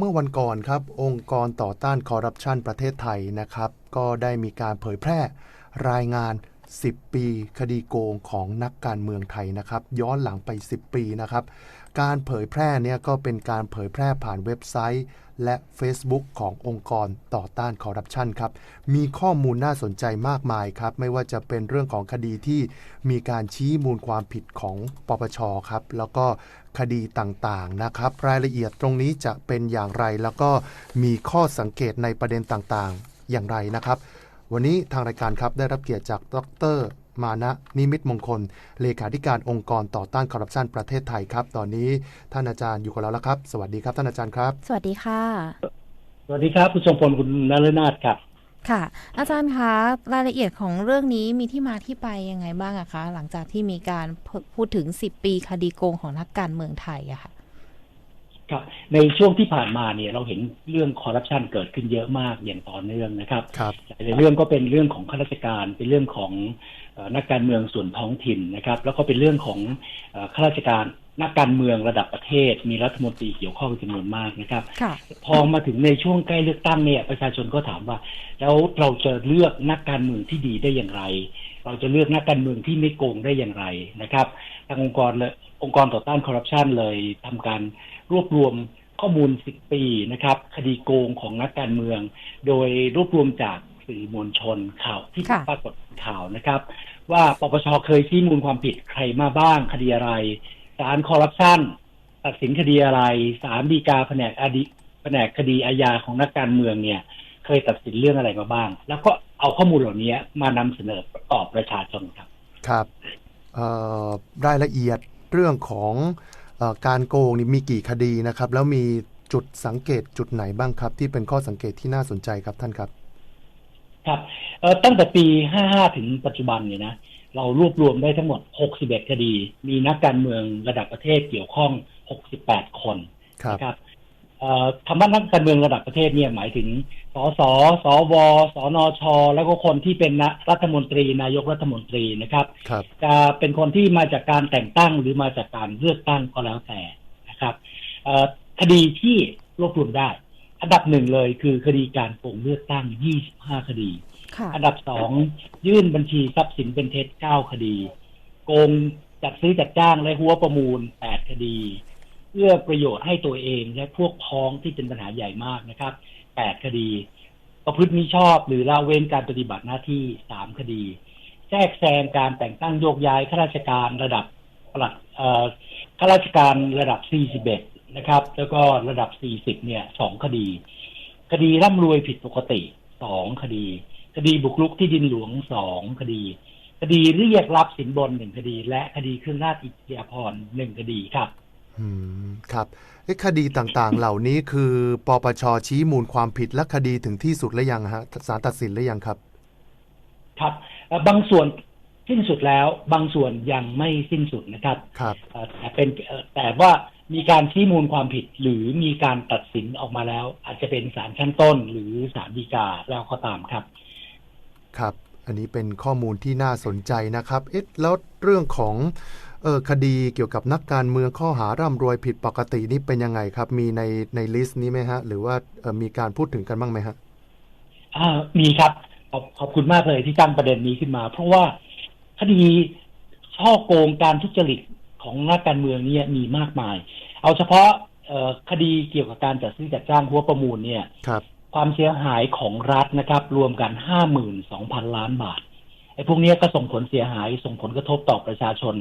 เมื่อวันก่อนครับ องค์กรต่อต้านคอร์รัปชันประเทศไทยนะครับ ก็ได้มีการเผยแพร่รายงาน 10 ปีคดีโกงของนักการเมืองไทยนะครับ ย้อนหลังไป 10 ปีนะครับ การเผยแพร่เนี่ยก็เป็นการเผยแพร่ผ่านเว็บไซต์ และ Facebook ขององค์กรต่อต้านคอร์รัปชันครับ มีข้อมูลน่าสนใจมากมายครับ ไม่ว่าจะเป็นเรื่องของคดีที่มีการชี้มูลความผิดของปปชครับ แล้วก็คดีต่างๆนะครับ รายละเอียดตรงนี้จะเป็นอย่างไร แล้วก็มีข้อสังเกตในประเด็นต่างๆ อย่างไรนะครับ วันนี้ทางรายการครับได้รับเกียรติจากดร มานะ นิมิตมงคล เลขาธิการองค์กรต่อต้านคอร์รัปชันประเทศไทยครับ ตอนนี้ท่านอาจารย์อยู่กับเราแล้วครับ สวัสดีครับท่านอาจารย์ครับ สวัสดีค่ะ สวัสดีครับคุณทรงพลคุณนรนาถครับ ค่ะ อาจารย์คะรายละเอียดของเรื่องนี้มีที่มาที่ไปยังไงบ้างอะคะ หลังจากที่มีการพูดถึง 10 ปีคดีโกงของนักการเมืองไทยอะค่ะครับในช่วงที่ผ่านมาเนี่ยเราเห็นเรื่องคอร์รัปชันเกิดขึ้นเยอะมากอย่างต่อเนื่องนะครับครับหลายๆเรื่องก็เป็นเรื่องของข้าราชการเป็นเรื่องของเอ่อ นักการเมืองส่วนท้องถิ่นนะครับ แล้วก็เป็นเรื่องของเอ่อข้าราชการนักการเมืองระดับประเทศ มีรัฐมนตรีเกี่ยวข้องจำนวนมากนะครับค่ะพอมาถึงในช่วงใกล้เลือกตั้งเนี่ยประชาชนก็ถามว่า แล้วเราจะเลือกนักการเมืองที่ดีได้อย่างไร เราจะเลือกนักการเมืองที่ไม่โกงได้อย่างไรนะครับทางองค์กรเลยองค์กรต่อต้านคอร์รัปชันเลยทำการรวบรวมข้อมูล 10 ปีนะครับ คดีโกงของนักการเมือง โดยรวบรวมจาก สื่อมวลชนข่าวที่ค่ะปรากฏข่าวนะครับ ว่าปปชเคยชี้มูลความผิดใครมาบ้างคดีอะไรศาลคอร์รัปชันตัดสินคดีอะไรศาลฎีกาแผนกอดีแผนกคดีอาญาของนักการเมืองเนี่ย เคยตัดสินเรื่องอะไรมาบ้าง แล้วก็เอาข้อมูลเหล่านี้มานำเสนอตอบประชาชนครับครับเอ่อรายละเอียดเรื่องของเออการโกงนี่มีกี่คดีนะครับ แล้วมีจุดสังเกตจุดไหนบ้างครับ ที่เป็นข้อสังเกตที่น่าสนใจครับท่านครับ ครับเอ่อตั้งแต่ปี 55 ถึงปัจจุบันเนี่ยนะเรารวบรวมได้ทั้งหมด 61 คดี มีนักการเมืองระดับประเทศเกี่ยวข้อง 68 คนครับนะครับเอ่อคำว่านักการเมืองระดับประเทศเนี่ยหมายถึง สส สว สนช แล้วก็คนที่เป็นนะรัฐมนตรี นายกรัฐมนตรีนะครับครับจะเป็นคนที่มาจากการแต่งตั้งหรือมาจากการเลือกตั้งก็แล้วแต่นะครับเอ่อคดีที่รวบรวมได้ อันดับหนึ่งเลยคือคดีการโกงเลือกตั้ง 25 คดีค่ะอันดับสองยื่นบัญชีทรัพย์สินเป็นเท็จ 9 คดี โกงจัดซื้อจัดจ้างและหัวประมูล 8 คดีเพื่อประโยชน์ให้ตัวเองและพวกพ้องที่เป็นปัญหาใหญ่มากนะครับ 8 คดี ประพฤติมิชอบหรือละเว้นการปฏิบัติหน้าที่ 3 คดี แทรกแซงการแต่งตั้งโยกย้ายข้าราชการระดับปลัดเอ่อข้าราชการระดับ 41 นะครับ แล้วก็ระดับ 40 เนี่ย2คดี คดีร่ำรวยผิดปกติ2คดี คดีบุกรุกที่ดินหลวง2คดี คดีเรียกรับสินบน1คดี และคดีเครื่องราชอิสริยาภรณ์1คดีครับอืมครับเอ๊ะคดีต่างๆ เหล่านี้คือปปชชี้มูลความผิดและคดีถึงที่สุดหรือยังฮะศาลตัดสินหรือยังครับ ครับเอ่อบางส่วนสิ้นสุดแล้ว บางส่วนยังไม่สิ้นสุดนะครับครับเอ่อแต่เป็นเอ่อแต่ว่า มีการชี้มูลความผิดหรือมีการตัดสินออกมาแล้ว อาจจะเป็นศาลชั้นต้น หรือศาลฎีกาแล้วก็ตามครับ ครับ อันนี้เป็นข้อมูลที่น่าสนใจนะครับ เอ๊ะแล้วเรื่องของเออคดีเกี่ยวกับนักการเมืองข้อหาร่ำรวยผิดปกตินี่เป็นยังไงครับ มีในในลิสต์นี้ไหมฮะ หรือว่าเอ่อมีการพูดถึงกันบ้างไหมฮะอ่ามีครับขอบขอบคุณมากเลยที่ตั้งประเด็นนี้ขึ้นมา เพราะว่าคดีช่อโกงการทุจริต ของนักการเมืองเนี่ยมีมากมาย เอาเฉพาะเอ่อคดีเกี่ยวกับการจัดซื้อจัดจ้างหัวประมูลเนี่ยครับความเสียหายของรัฐนะครับ รวมกันห้าหมื่นสองพันล้านบาทไอ้พวกเนี้ยก็ส่งผลเสียหายส่งผลกระทบต่อประชาชน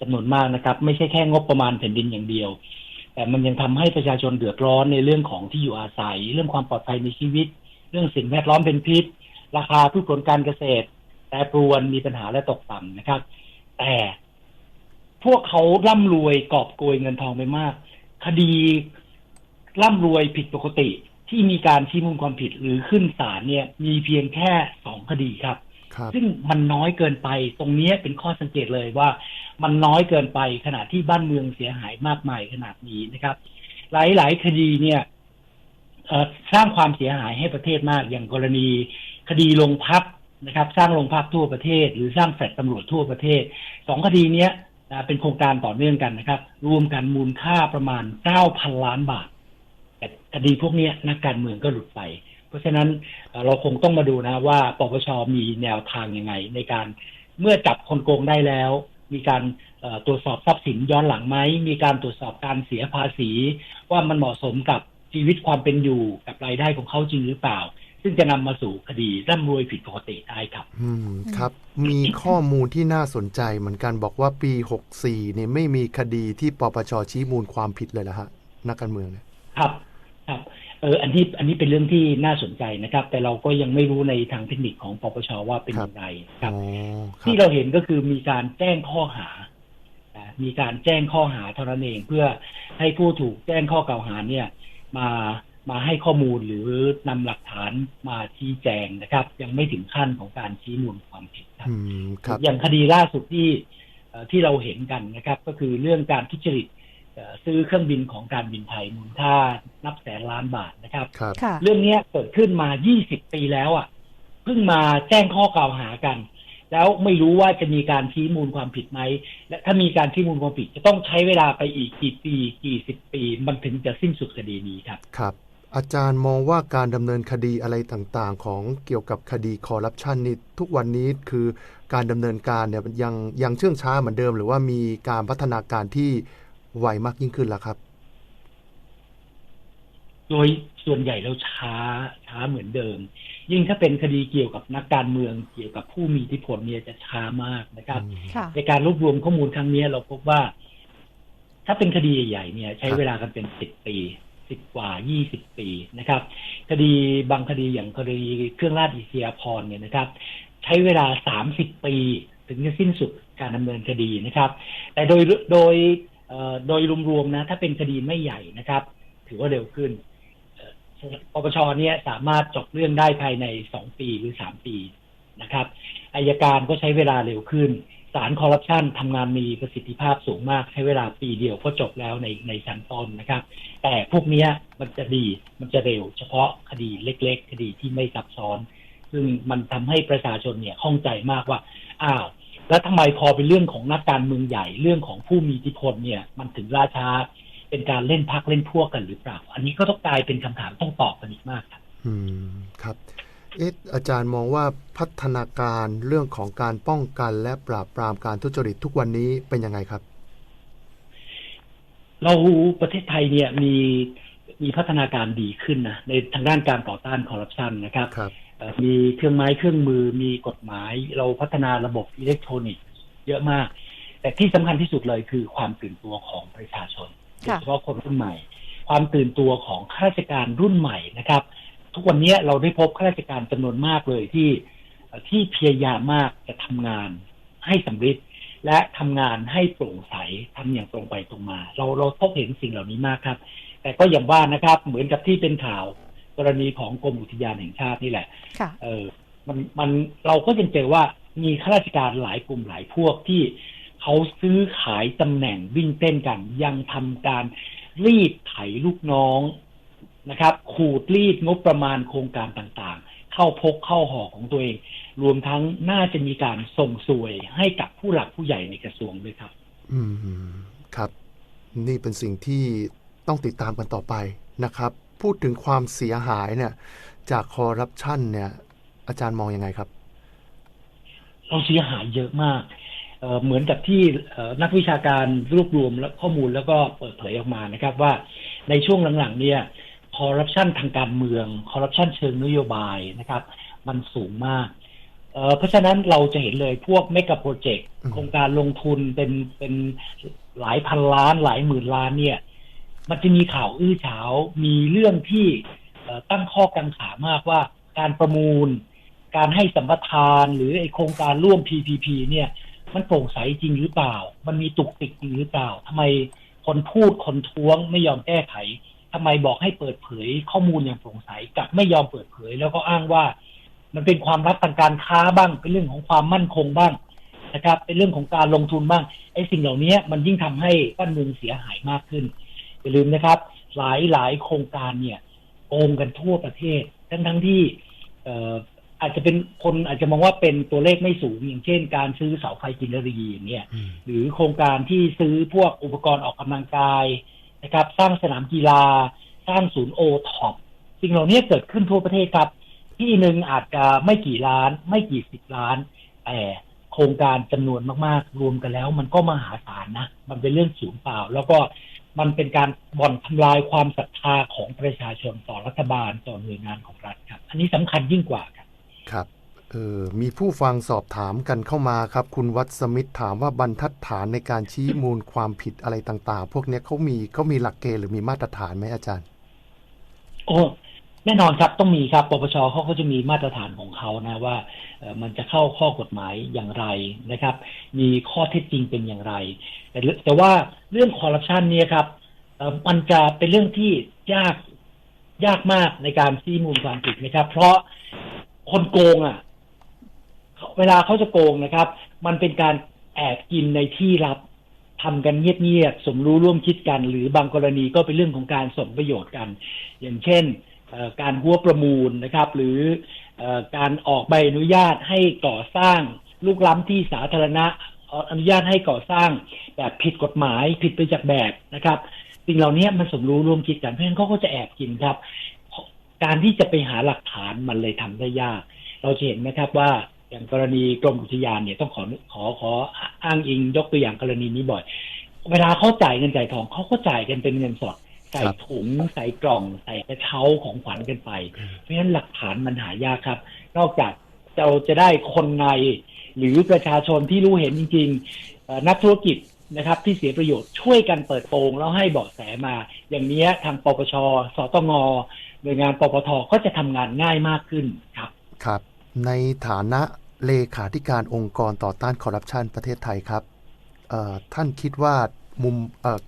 จำนวนมากนะครับ ไม่ใช่แค่งบประมาณแผ่นดินอย่างเดียว แต่มันยังทำให้ประชาชนเดือดร้อนในเรื่องของที่อยู่อาศัย เรื่องความปลอดภัยในชีวิต เรื่องสิ่งแวดล้อมเป็นพิษ ราคาพืชผลการเกษตร แต่ปรวนมีปัญหาและตกต่ำนะครับ แต่ พวกเขาร่ำรวยกอบโกยเงินทองไปมาก คดีร่ำรวยผิดปกติที่มีการชี้มูลความผิดหรือขึ้นศาลเนี่ย มีเพียงแค่สองคดีครับครับซึ่งมันน้อยเกินไปตรงเนี้ยเป็นข้อสังเกตเลยว่า มันน้อยเกินไปขณะที่บ้านเมืองเสียหายมากมายขนาดนี้นะครับ หลายๆ คดีเนี่ยเอ่อสร้างความเสียหายให้ประเทศมากอย่างกรณีคดีโรงพักนะครับ สร้างโรงพักทั่วประเทศ หรือสร้างแฟลตตำรวจทั่วประเทศสองคดีเนี้ย นะเป็นโครงการต่อเนื่องกันนะครับ รวมกันมูลค่าประมาณเก้าพันล้านบาทแต่คดีพวกนี้นักการเมืองก็หลุดไป เพราะฉะนั้นเราคงต้องมาดูนะว่าปปชมีแนวทางยังไง ในการเมื่อจับคนโกงได้แล้ว มีการตรวจสอบทรัพย์สินย้อนหลังไหมมีการตรวจสอบการเสียภาษี ว่ามันเหมาะสมกับชีวิตความเป็นอยู่กับรายได้ของเขาจริงหรือเปล่า ซึ่งจะนำมาสู่คดีร่ำรวยผิดปกติได้ครับ อืมครับ มีข้อมูลที่น่าสนใจเหมือนกันบอกว่าปี 64เนี่ยไม่มีคดีที่ปปชชี้มูลความผิดเลยละฮะนักการเมืองเนี่ยครับครับเอออันนี้อันนี้เป็นเรื่องที่น่าสนใจนะครับ แต่เราก็ยังไม่รู้ในทางเทคนิคของปปชว่าเป็นอย่างไรครับอ๋อครัที่บเราเห็นก็คือมีการแจ้งข้อหานะมีการแจ้งข้อหาเท่านั้นเองเพื่อให้ผู้ถูกแจ้งข้อกล่าวหาเนี่ย มา มาให้ข้อมูลหรือนำหลักฐานมาชี้แจงนะครับ ยังไม่ถึงขั้นของการชี้มูลความผิดครับอืมครับอย่างคดีล่าสุดที่เอ่อที่เราเห็นกันนะครับ ก็คือเรื่องการทุจริตเอ่อซื้อเครื่องบินของการบินไทยมูลค่านับแสนล้านบาทนะครับครับค่ะเรื่องเนี้ยเกิดขึ้นมา 20 ปีแล้วอะเพิ่งมาแจ้งข้อกล่าวหากัน แล้วไม่รู้ว่าจะมีการชี้มูลความผิดไหมและถ้ามีการชี้มูลความผิด จะต้องใช้เวลาไปอีกกี่ปีกี่สิบปี มันถึงจะสิ้นสุดคดีนี้ครับครับ อาจารย์มองว่าการดำเนินคดีอะไรต่างๆ ของเกี่ยวกับคดีคอร์รัปชันนี่ทุกวันนี้คือการดำเนินการเนี่ยยังยังเชื่องช้าเหมือนเดิม หรือว่ามีการพัฒนาการที่ไวมากยิ่งขึ้นแล้วครับ โดยส่วนใหญ่เราช้าช้าเหมือนเดิม ยิ่งถ้าเป็นคดีเกี่ยวกับนักการเมืองเกี่ยวกับผู้มีอิทธิพลเนี่ยจะช้ามากนะครับค่ะในการรวบรวมข้อมูลครั้งนี้เราพบว่า ถ้าเป็นคดีใหญ่ๆเนี่ย ใช้ครับเวลากันเป็นสิบปี สิบกว่ายี่สิบปีนะครับ คดีบางคดีอย่างคดีเครื่องราชอิสยาภรเนี่ยนะครับ ใช้เวลาสามสิบปี ถึงจะสิ้นสุดการดำเนินคดีนะครับ แต่โดยโดยโดยรวมๆนะ ถ้าเป็นคดีไม่ใหญ่นะครับ ถือว่าเร็วขึ้นปปชเนี่ยสามารถจบเรื่องได้ภายในสองปีหรือสามปีนะครับอายการก็ใช้เวลาเร็วขึ้น ศาลคอร์รัปชันทำงานมีประสิทธิภาพสูงมากใช้เวลาปีเดียวก็จบแล้วในในชั้นต้นนะครับ แต่พวกเนี้ยมันจะดีมันจะเร็ว เฉพาะคดีเล็ก ๆ คดีที่ไม่ซับซ้อน ซึ่งมันทำให้ประชาชนเนี่ยข้องใจมากว่าอ้าวแล้วทำไมพอเป็นเรื่องของนักการเมืองใหญ่เรื่องของผู้มีอิทธิพลเนี่ย มันถึงล่าช้าเป็นการเล่นพักเล่นพวกกันหรือเปล่า อันนี้ก็ต้องกลายเป็นคำถามต้องตอบกันอีกมากครับ อืมครับ เอ๊ะอาจารย์มองว่าพัฒนาการเรื่องของการป้องกันและปราบปรามการทุจริตทุกวันนี้เป็นยังไงครับ เราประเทศไทยเนี่ยมีมีพัฒนาการดีขึ้นนะในทางด้านการต่อต้านคอร์รัปชันนะครับครับเอ่อมีเครื่องไม้เครื่องมือมีกฎหมาย เราพัฒนาระบบอิเล็กทรอนิกส์เยอะมาก แต่ที่สำคัญที่สุดเลยคือความตื่นตัวของประชาชนโดยค่ะเฉพาะคนรุ่นใหม่ ความตื่นตัวของข้าราชการรุ่นใหม่นะครับ ทุกวันนี้เราได้พบข้าราชการจำนวนมากเลยที่เอ่อที่พยายามมากจะทำงานให้สำเร็จและทำงานให้โปร่งใสทำอย่างตรงไปตรงมา เราเราพบเห็นสิ่งเหล่านี้มากครับ แต่ก็อย่างว่านะครับ เหมือนกับที่เป็นข่าวกรณีของกรมอุทยานแห่งชาตินี่แหละค่ะเออมันมันเราก็ยังเจอว่ามีข้าราชการหลายกลุ่มหลายพวกที่เขาซื้อขายตำแหน่งวิ่งเต้นกัน ยังทำการรีดไถลูกน้อง นะครับ ขูดรีดงบประมาณโครงการต่างๆ เข้าพกเข้าห่อของตัวเอง รวมทั้งน่าจะมีการส่งสวยให้กับผู้หลักผู้ใหญ่ในกระทรวงด้วยครับ อืมครับ นี่เป็นสิ่งที่ต้องติดตามกันต่อไปนะครับ พูดถึงความเสียหายเนี่ย จากคอร์รัปชันเนี่ย อาจารย์มองยังไงครับ เราเสียหายเยอะมากเอ่อเหมือนกับที่เอ่อนักวิชาการรวบรวมและข้อมูลแล้วก็เปิดเผยออกมานะครับ ว่าในช่วงหลังๆ เนี่ยค อร์รัปชันทางการเมืองคอร์รัปชันเชิงนโยบายนะครับ มันสูงมากเอ่อเพราะฉะนั้นเราจะเห็นเลยพวกเมกะโปรเจกต์อืมโครงการลงทุนเป็นเป็นหลายพันล้านหลายหมื่นล้านเนี่ย มันจะมีข่าวอื้อฉาวมีเรื่องที่เอ่อตั้งข้อกังขามากว่าการประมูล การให้สัมปทานหรือไอโครงการร่วม PPP เนี่ย มันโปร่งใสจริงหรือเปล่า มันมีตุกติกจริงหรือเปล่าทำไมคนพูดคนท้วงไม่ยอมแก้ไข ทำไมบอกให้เปิดเผยข้อมูลอย่างโปร่งใสกลับไม่ยอมเปิดเผย แล้วก็อ้างว่า มันเป็นความลับทางการค้าบ้าง เป็นเรื่องของความมั่นคงบ้างนะครับ เป็นเรื่องของการลงทุนบ้างไอ้สิ่งเหล่านี้มันยิ่งทำให้บ้านเมืองเสียหายมากขึ้นอย่าลืมนะครับ หลายหลายโครงการเนี่ยโกงกันทั่วประเทศ ทั้งทั้งที่เอ่ออาจจะเป็นคนอาจจะมองว่าเป็นตัวเลขไม่สูง อย่างเช่น การซื้อเสาไฟกินรีอย่างเงี้ยอืมหรือโครงการที่ซื้อพวกอุปกรณ์ออกกำลังกาย นะครับ สร้างสนามกีฬา สร้างศูนย์โอท็อปสิ่งเหล่านี้เกิดขึ้นทั่วประเทศครับ ที่หนึ่งอาจจะไม่กี่ล้าน ไม่กี่สิบล้าน แต่โครงการจำนวนมากๆ รวมกันแล้ว มันก็มหาศาลนะ มันเป็นเรื่องสูญเปล่า แล้วก็มันเป็นการบ่อนทำลายความศรัทธาของประชาชนต่อรัฐบาลต่อหน่วยงานของรัฐครับ อันนี้สำคัญยิ่งกว่าครับ ครับ เออมีผู้ฟังสอบถามกันเข้ามาครับ คุณวัดสมิธถามว่าบรรทัดฐานในการชี้มูลความผิดอะไรต่างๆ พวกนี้เขามีเขามีหลักเกณฑ์หรือมีมาตรฐานไหมอาจารย์ โอ้แน่นอนครับต้องมีครับปปชเขาก็จะมีมาตรฐานของเขานะว่าออมันจะเข้าข้อกฎหมายอย่างไรนะครับ มีข้อเท็จจริงเป็นอย่างไร แต่แต่ว่าเรื่องคอร์รัปชันเนี่ยครับออมันจะเป็นเรื่องที่ยากยากมากในการชี้มูลความผิดนะครับ เพราะคนโกงอะ เวลาเขาจะโกงนะครับ มันเป็นการแอบกินในที่ลับทำกันเงียบๆสมรู้ร่วมคิดกัน หรือบางกรณีก็เป็นเรื่องของการสมประโยชน์กัน อย่างเช่นการหัวประมูลนะครับ หรืออการออกใบอนุญาตให้ก่อสร้างลูกล้ำที่สาธารณะเอ่ออนุญาตให้ก่อสร้างแบบผิดกฎหมายผิดไปจากแบบนะครับสิ่งเหล่านี้มันสมรู้ร่วมคิดกันเพราะฉะนั้นเขาก็จะแอบกินครับ การที่จะไปหาหลักฐานมันเลยทำได้ยาก เราจะเห็นนะครับว่า อย่างกรณีกรมอุทยานเนี่ยต้องขอขอขออ้างอิงยกตัวอย่างกรณีนี้บ่อย เวลาเขาจ่ายเงินจ่ายทองเขาก็จ่ายกันเป็นเงินสดใส่ครับถุงใส่กล่องใส่กระเช้าของขวัญกันไป เพราะฉะนั้นหลักฐานมันหายากครับ นอกจากเราจะได้คนในหรือประชาชนที่รู้เห็นจริงๆเอ่อนักธุรกิจนะครับ ที่เสียประโยชน์ช่วยกันเปิดโปงแล้วให้เบาะแสมา อย่างเนี้ยทางปปช สตงหน่วยงานปปทก็จะทำงานง่ายมากขึ้นครับ ครับ ในฐานะ เลขาธิการองค์กรต่อต้านคอร์รัปชันประเทศไทยครับ ท่านคิดว่ามุม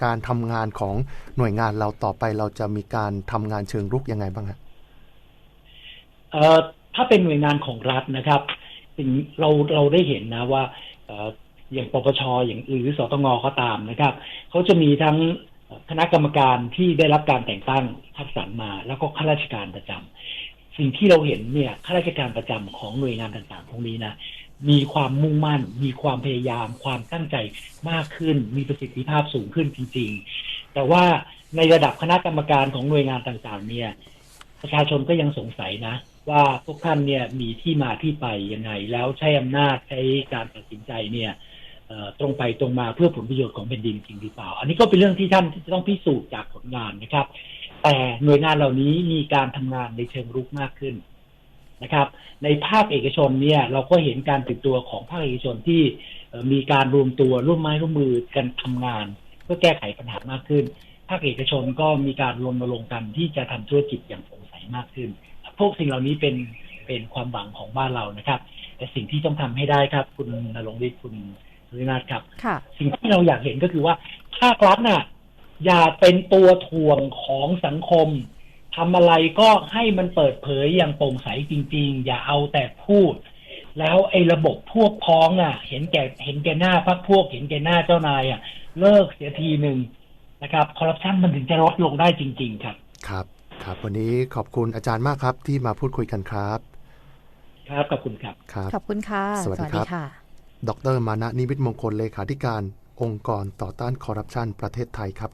การทำงานของหน่วยงานเราต่อไปเราจะมีการทำงานเชิงรุกยังไงบ้างฮะถ้าเป็นหน่วยงานของรัฐนะครับเราเราได้เห็นนะว่าอย่างปปชอย่างหรือสตงก็ตามนะครับเขาจะมีทั้งคณะกรรมการที่ได้รับการแต่งตั้งคัดสรรมา แล้วก็ข้าราชการประจำ สิ่งที่เราเห็นเนี่ยข้าราชการประจำของหน่วยงานต่างๆพวกนี้นะมีความมุ่งมั่น มีความพยายาม ความตั้งใจมากขึ้น มีประสิทธิภาพสูงขึ้นจริง ๆ แต่ว่าในระดับคณะกรรมการของหน่วยงานต่างๆ เนี่ย ประชาชนก็ยังสงสัยนะ ว่าพวกท่านเนี่ยมีที่มาที่ไปยังไง แล้วใช้อำนาจใช้การตัดสินใจเนี่ยตรงไปตรงมาเพื่อผลประโยชน์ของแผ่นดินจริงหรือเปล่า อันนี้ก็เป็นเรื่องที่ท่านจะต้องพิสูจน์จากผลงานนะครับ แต่หน่วยงานเหล่านี้มีการทำงานในเชิงรุกมากขึ้นนะครับ ในภาคเอกชนเนี่ย เราก็เห็นการติดตัวของภาคเอกชนที่เอ่อมีการรวมตัวร่วมไม้ร่วมมือกันทำงาน เพื่อแก้ไขปัญหามากขึ้น ภาคเอกชนก็มีการรวมมาลงกันที่จะทำธุรกิจอย่างโปร่งใสมากขึ้น พวกสิ่งเหล่านี้เป็นเป็นความหวังของบ้านเรานะครับ แต่สิ่งที่ต้องทำให้ได้ครับ คุณนรงค์ฤทธิ์คุณสุรินาถครับค่ะสิ่งที่เราอยากเห็นก็คือว่าภาครัฐน่ะ อย่าเป็นตัวถ่วงของสังคมทำอะไรก็ให้มันเปิดเผยอย่างโปร่งใสจริง ๆ อย่าเอาแต่พูด แล้วไอ้ระบบพวกพ้องอะ เห็นแก่เห็นแก่หน้าพักพวก เห็นแก่หน้าเจ้านายอะ เลิกเสียทีหนึ่งนะครับคอร์รัปชันมันถึงจะลดลงได้จริง ๆ ครับ ครับ ครับ วันนี้ขอบคุณอาจารย์มากครับ ที่มาพูดคุยกันครับ ครับขอบคุณครับครับ ขอบคุณค่ะ สวัสดีครับค่ะดรมานะนิมิตมงคลเลขาธิการ องค์กรต่อต้านคอร์รัปชันประเทศไทยครับ